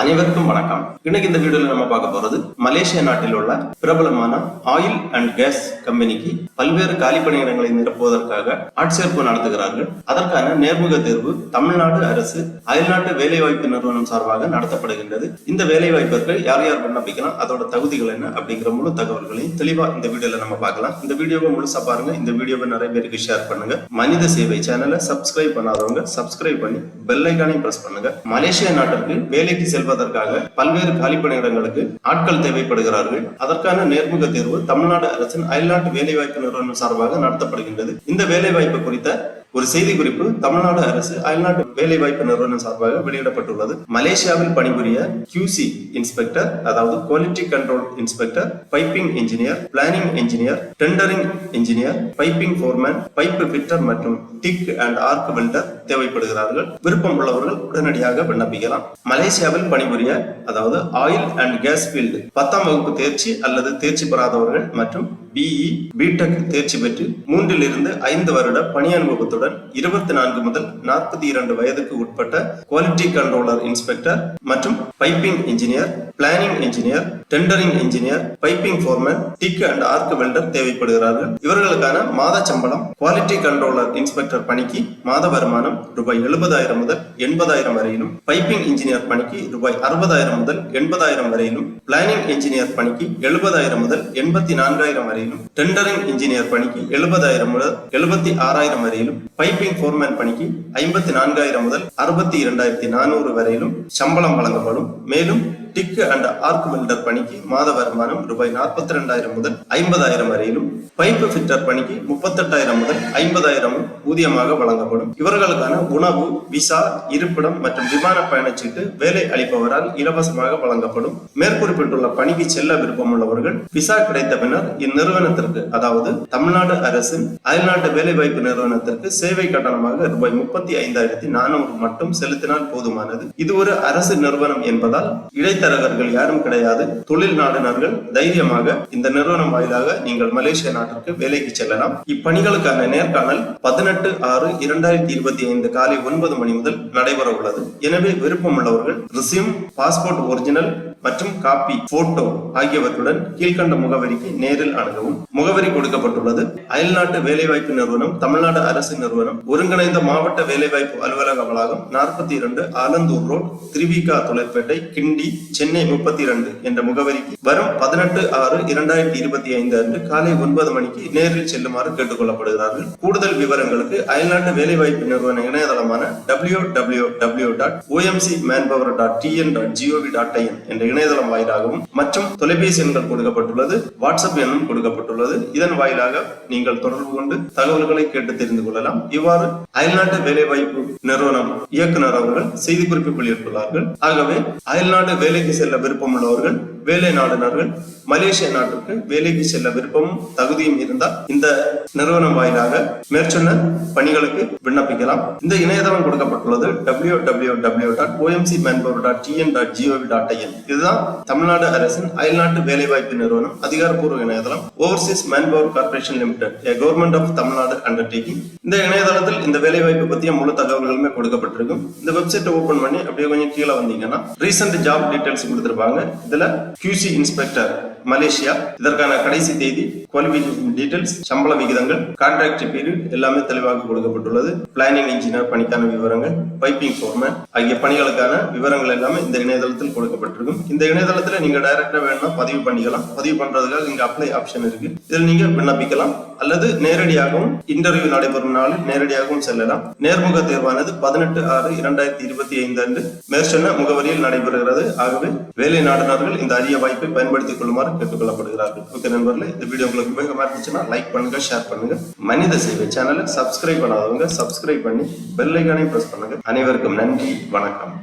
அனைவருக்கும் வணக்கம். இன்னைக்கு இந்த வீடியோல நம்ம பார்க்க போறது மலேசியா நாட்டில் உள்ள பிரபலமான ஆயில் அண்ட் கேஸ் கம்பெனிக்கு பல்வேறு காலி பணியிடங்களை நிரப்புவதற்காக ஆட்சேர்ப்பு நடத்துகிறார்கள். அதற்கான நேர்முக தேர்வு தமிழ்நாடு அரசு அயல்நாட்டு வேலைவாய்ப்பு நிறுவனம் சார்பாக நடத்தப்படுகின்றது. இந்த வேலைவாய்ப்பிற்கு யார் யார் விண்ணப்பிக்கலாம் அதோட தகுதிகள் என்ன அப்படிங்கிற முழு தகவல்களையும் தெளிவா இந்த வீடியோல நம்ம பார்க்கலாம். இந்த வீடியோவை முழுசா பாருங்க இந்த வீடியோவை நிறைய பேருக்கு ஷேர் பண்ணுங்க. மனித சேவை சேனலை சப்ஸ்கிரைப் பண்ணாதவங்க சப்ஸ்கிரைப் பண்ணி பெல் ஐக்கானையும் பிரஸ் பண்ணுங்க. மலேசிய நாட்டிற்கு வேலைக்கு செல்வ செல்வதற்காக பல்வேறு காலிப்பணியிடங்களுக்கு ஆட்கள் தேவைப்படுகிறார்கள். அதற்கான நேர்முக தேர்வு தமிழ்நாடு அரசின் அயல்நாட்டு வேலைவாய்ப்பு நிறுவனம் சார்பாக நடத்தப்படுகின்றது. இந்த வேலைவாய்ப்பு குறித்த ஒரு செய்தி குறிப்பு தமிழ்நாடு அரசு அயல்நாட்டு வேலைவாய்ப்பு நிறுவனம் சார்பாக வெளியிடப்பட்டுள்ளது. மலேசியாவில் பணிபுரிய கியூசி இன்ஸ்பெக்டர் அதாவது quality control inspector piping engineer planning engineer tendering engineer piping foreman pipe fitter மற்றும் டிக் அண்ட் ஆர்க் வெல்டர் தேவைப்படுகிறார்கள். விருப்பம் உள்ளவர்கள் உடனடியாக விண்ணப்பிக்கலாம். மலேசியாவில் பணிபுரிய அதாவது ஆயில் அண்ட் கேஸ் ஃபீல்டு பத்தாம் வகுப்பு தேர்ச்சி அல்லது தேர்ச்சி பெறாதவர்கள் மற்றும் பிஇ பிடெக் தேர்ச்சி பெற்று மூன்றிலிருந்து ஐந்து வருட பணி அனுபவத்துடன் இருபத்தி நான்கு முதல் நாற்பத்தி இரண்டு வயதுக்கு உட்பட்ட குவாலிட்டி கண்ட்ரோலர் இன்ஸ்பெக்டர் மற்றும் piping engineer planning engineer tendering engineer piping foreman TIG and arc welder தேவைப்படுகிறார்கள். இவர்களுக்கான மாத சம்பளம் குவாலிட்டி கண்ட்ரோலர் இன்ஸ்பெக்டர் பணிக்கு மாத வருமானம் ரூபாய் எழுபதாயிரம் முதல் எண்பதாயிரம் வரையிலும் பைப்பிங் இன்ஜினியர் பணிக்கு ரூபாய் அறுபதாயிரம் முதல் எண்பதாயிரம் வரையிலும் பிளானிங் இன்ஜினியர் பணிக்கு எழுபதாயிரம் முதல் எண்பத்தி நான்காயிரம் வரையிலும் டெண்டரிங் இன்ஜினியர் பணிக்கு எழுபதாயிரம் முதல் எழுபத்தி ஆறாயிரம் வரையிலும் பைப்பிங் ஃபோர்மேன் பணிக்கு ஐம்பத்தி நான்காயிரம் முதல் அறுபத்தி இரண்டாயிரத்தி நானூறு வரையிலும் சம்பளம் வழங்கப்படும். மேலும் டிக் அண்ட் ஆர்க் வெல்டர் பணிக்கு மாத வருமானம் ரூபாய் நாற்பத்தி ரெண்டாயிரம் முதல் ஐம்பதாயிரம் வரையிலும் பைப் ஃபிட்டர் பணிக்கு முப்பத்தெட்டாயிரம் முதல் ஐம்பதாயிரம் ஊதியமாக வழங்கப்படும் இவர்களுக்கான உணவு விசா இருப்பிடம் மற்றும் விமான பயணச்சீட்டு வேலை அளிப்பவரால் இலவசமாக வழங்கப்படும். மேற்குறிப்பிட்டுள்ள பணிக்கு செல்ல விருப்பம் உள்ளவர்கள் விசா கிடைத்த பின்னர் இந்நிறுவனத்திற்கு அதாவது தமிழ்நாடு அரசின் அயல்நாட்டு வேலைவாய்ப்பு நிறுவனத்திற்கு சேவை கட்டணமாக ரூபாய் முப்பத்தி ஐந்தாயிரத்தி நானூறு மட்டும் செலுத்தினால் போதுமானது. இது ஒரு அரசு நிறுவனம் என்பதால் இடைத்தரகர்கள் யாரும் கிடையாது. தொழில் நாடுனர்கள் தைரியமாக இந்த நிறுவனம் வாயிலாக நீங்கள் மலேசிய நாட்டிற்கு வேலைக்கு செல்லலாம். இப்பணிகளுக்கான நேர்காணல் பதினெட்டு ஆறு இரண்டாயிரத்தி இருபத்தி ஐந்து காலை ஒன்பது மணி முதல் நடைபெற உள்ளது எனவே விருப்பம் உள்ளவர்கள் ரிசியூம் பாஸ்போர்ட் ஒரிஜினல் மற்றும் காப்பி போட்டோ ஆகியவற்றுடன் கீழ்கண்ட முகவரிக்கு நேரில் அணுகவும். முகவரி கொடுக்கப்பட்டுள்ளது. அயல்நாட்டு வேலைவாய்ப்பு நிறுவனம் தமிழ்நாடு அரசு நிறுவனம் ஒருங்கிணைந்த மாவட்ட வேலைவாய்ப்பு அலுவலக வளாகம் நாற்பத்தி இரண்டு ஆலந்தூர் ரோட் திருவிகா தொழிற்பேட்டை கிண்டி சென்னை முப்பத்தி இரண்டு என்ற முகவரிக்கு. வரும் பதினெட்டு ஆறு இரண்டாயிரத்தி இருபத்தி ஐந்து அன்று காலை ஒன்பது மணிக்கு நேரில் செல்லுமாறு கேட்டுக் கொள்ளப்படுகிறார்கள் கூடுதல் விவரங்களுக்கு அயல்நாட்டு வேலைவாய்ப்பு நிறுவன இணையதளமான W W W dot OMC manpower dot TN dot GOV dot IN என்ற இணையதளம் வாயிலாகவும் மற்றும் தொலைபேசி எண்கள் கொடுக்கப்பட்டுள்ளது வாட்ஸ்அப் எண்ணும் கொடுக்கப்பட்டுள்ளது. இதன் வாயிலாக நீங்கள் தொடர்பு கொண்டு தகவல்களை கேட்டு தெரிந்து கொள்ளலாம். இவ்வாறு அயல்நாட்டு வேலைவாய்ப்பு நிறுவனம் இயக்குனர் அவர்கள் செய்திக்குறிப்பு வெளியிட்டுள்ளார்கள். ஆகவே அயல்நாட்டு வேலைக்கு செல்ல விருப்பம் உள்ளவர்கள் வேலை நாடுனர்கள் மலேசியா நாட்டிற்கு வேலைக்கு செல்ல விருப்பமும் தகுதியும் இருந்தால் இந்த நிறுவனம் வாயிலாக மேற்சொன்ன பணிகளுக்கு விண்ணப்பிக்கலாம். இந்த இணையதளம் கொடுக்கப்பட்டுள்ளது W W W dot OMC manpower dot TN dot GOV dot IN இதுதான் தமிழ்நாடு அரசின் அயல்நாட்டு வேலைவாய்ப்பு நிறுவனம் அதிகாரப்பூர்வ இணையதளம் overseas manpower corporation limited government of Tamil Nadu undertaking இந்த இணையதளத்தில் இந்த வேலைவாய்ப்பு பற்றிய முழு தகவல்களுமே கொடுக்கப்பட்டிருக்கும். இந்த வெப்சைட்டை ஓபன் பண்ணி அப்படியே கொஞ்சம் கீழே வந்தீங்கன்னா ரீசெண்ட் ஜாப் டீடைல்ஸ் கொடுத்துருப்பாங்க. இதுல கியூசி இன்ஸ்பெக்டர் மலேசியா இதற்கான கடைசி தேதி குவாலிஃபிகேஷன் டீடைல்ஸ் சம்பள விகிதங்கள் கான்ட்ராக்ட் பீரியட் எல்லாமே தெளிவாக கொடுக்கப்பட்டுள்ளது. பிளானிங் இன்ஜினியர் பணிக்கான விவரங்கள் பைப்பிங் ஃபோர்மேன் ஆகிய பணிகளுக்கான விவரங்கள் எல்லாமே இந்த இணையதளத்தில் கொடுக்கப்பட்டிருக்கும். இந்த இணையதளத்தில் நீங்க டைரக்டா வேணும்னா பதிவு பண்ணிக்கலாம். பதிவு பண்றதுக்காக இங்க அப்ளை ஆப்ஷன் இருக்கு. இதில் நீங்க விண்ணப்பிக்கலாம். அல்லது நேரடியாகவும் இன்டர்வியூ நடைபெறும் நாளில் நேரடியாகவும் செல்லலாம். நேர்முக தேர்வானது பதினெட்டு ஆறு இரண்டாயிரத்தி இருபத்தி ஐந்து அன்று மேற்சொன்ன முகவரியில் நடைபெறுகிறது. ஆகவே வேலை நாடுநர்கள் இந்த அரிய வாய்ப்பை பயன்படுத்திக் கொள்ளுமாறு கேட்டுக்கொள்ளப்படுகிறார்கள். ஓகே நண்பர்களே இந்த வீடியோ உங்களுக்கு உபயோகமா இருந்துச்சுன்னா லைக் பண்ணுங்க ஷேர் பண்ணுங்க. மனித சேவை சேனலை சப்ஸ்கிரைப் பண்ணாதவங்க சப்ஸ்கிரைப் பண்ணி பெல் ஐக்கானையும் பிரஸ் பண்ணுங்க. அனைவருக்கும் நன்றி வணக்கம்.